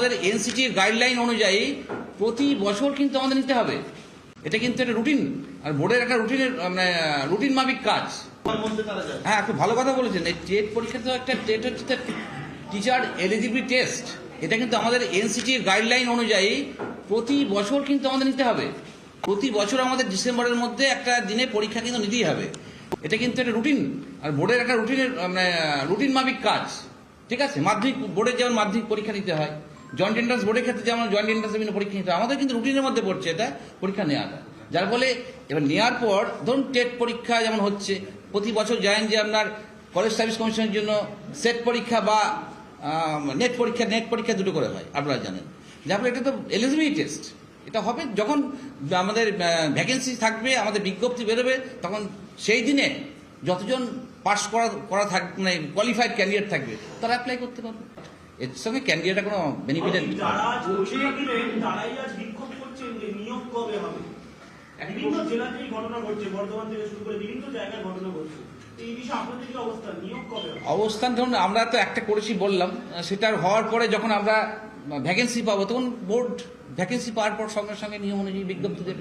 আমাদের এনসিটির গাইডলাইন অনুযায়ী প্রতি বছর কিন্তু আমাদের নিতে হবে। এটা কিন্তু একটা রুটিন আর বোর্ডের একটা রুটিনের মানে রুটিন মাফিক কাজ। হ্যাঁ খুব ভালো কথা বলেছেন। এই টেট পরীক্ষা তো একটা টেট হচ্ছে টিচার এলিজিবিলিটি টেস্ট এটা কিন্তু আমাদের এনসিটির গাইডলাইন অনুযায়ী প্রতি বছর কিন্তু আমাদের নিতে হবে। প্রতি বছর আমাদের ডিসেম্বরের মধ্যে একটা দিনে পরীক্ষা কিন্তু নিতেই হবে। এটা কিন্তু একটা রুটিন আর বোর্ডের একটা রুটিনের মানে রুটিন মাফিক কাজ। ঠিক আছে? মাধ্যমিক বোর্ডের যেমন মাধ্যমিক পরীক্ষা নিতে হয় জয়েন্ট এন্ট্রান্স বোর্ডের ক্ষেত্রে যেমন জয়েন্ট এন্ট্রান্স বিভিন্ন পরীক্ষা নিতে আমাদের কিন্তু রুটিনের মধ্যে পড়ছে এটা, পরীক্ষা নেওয়াটা যার ফলে এবার নেওয়ার পর ধরুন টেট পরীক্ষা যেমন হচ্ছে, প্রতি বছর জানেন যে আপনার কলেজ সার্ভিস কমিশনের জন্য সেট পরীক্ষা বা নেট পরীক্ষা নেট পরীক্ষা দুটো করে হয়, আপনারা জানেন। যার ফলে এটা তো এলিজিবিলিটি টেস্ট এটা হবে যখন আমাদের ভ্যাকেন্সি থাকবে, আমাদের বিজ্ঞপ্তি বেরোবে, তখন সেই দিনে যতজন পাস করা করা থাক মানে কোয়ালিফাইড ক্যান্ডিডেট থাকবে, তারা অ্যাপ্লাই করতে পারবে। এর সঙ্গে ক্যান্ডিডেটের কোনো বেনিফিটের বিভিন্ন জেলাতেই ঘটনা ঘটছে বর্ধমান থেকে শুরু করে বিভিন্ন জায়গায় ঘটনা ঘটছে। অবস্থান ধরুন আমরা তো একটা করেছি বললাম সেটার হওয়ার পরে যখন আমরা ভ্যাকেন্সি পাবো তখন বোর্ড ভ্যাকেন্সি পাওয়ার পর সঙ্গে সঙ্গে নিয়ম অনুযায়ী বিজ্ঞপ্তি দেবে